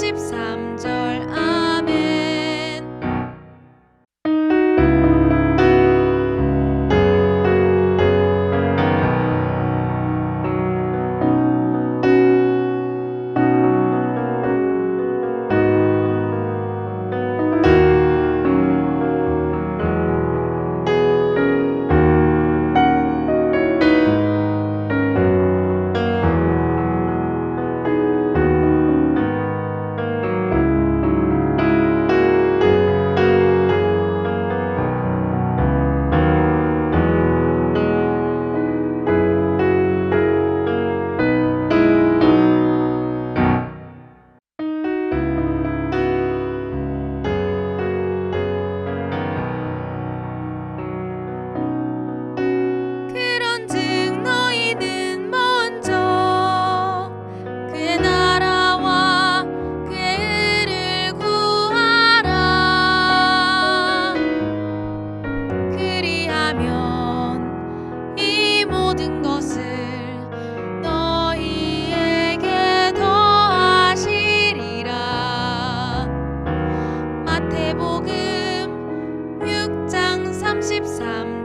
13 복음 6장 33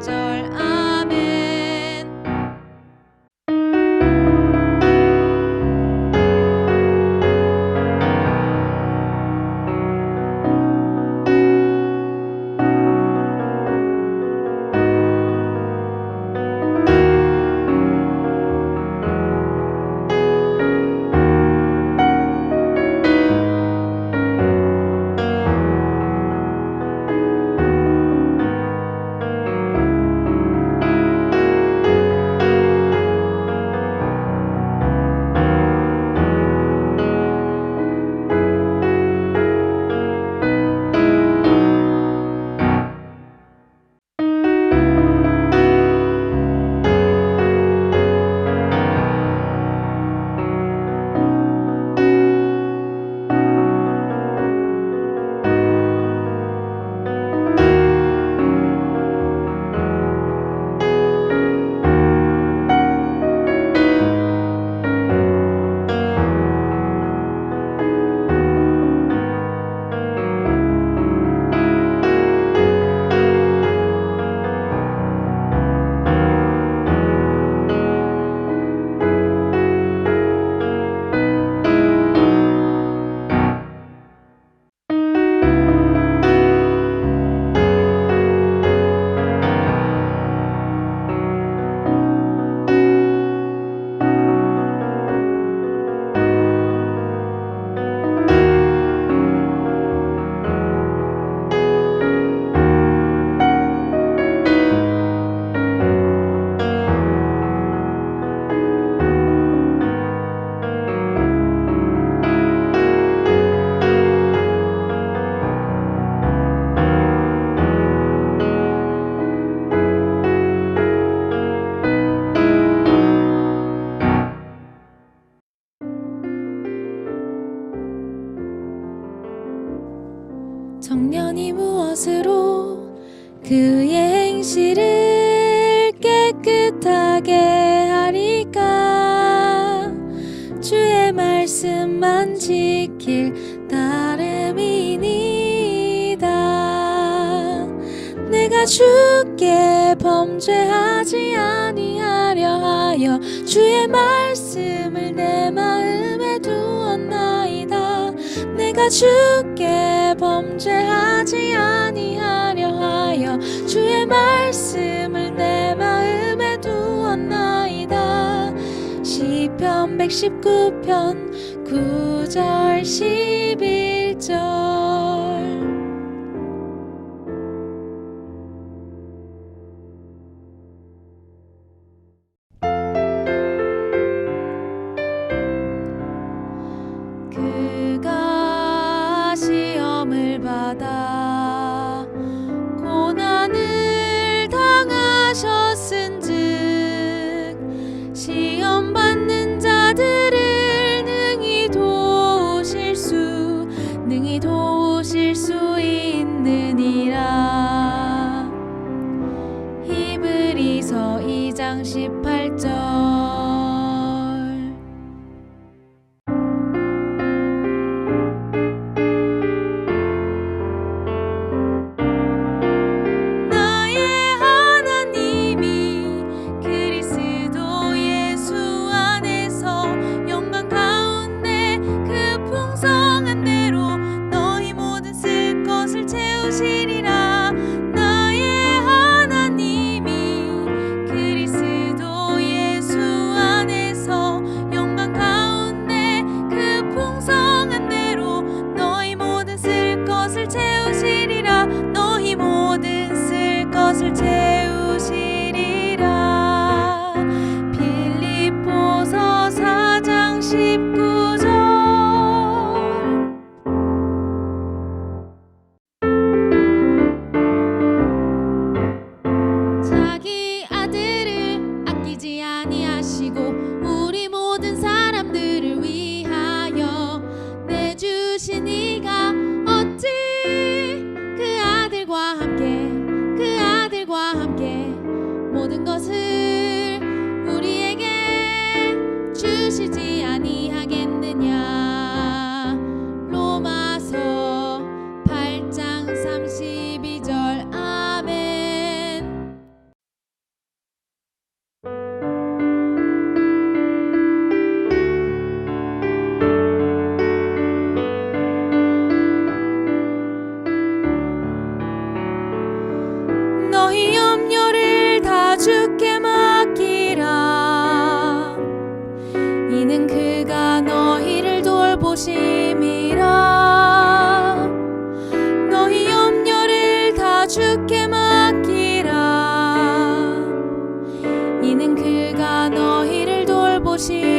행실을 깨끗하게 하리까? 주의 말씀만 지킬 따름이니다. 내가 주께 범죄하지 아니하려 하여 주의 말씀을 내 마음에 내가 주께 범죄하지 아니하려 하여 주의 말씀을 내 마음에 두었나이다. 시편 119편 9절 11절. now. she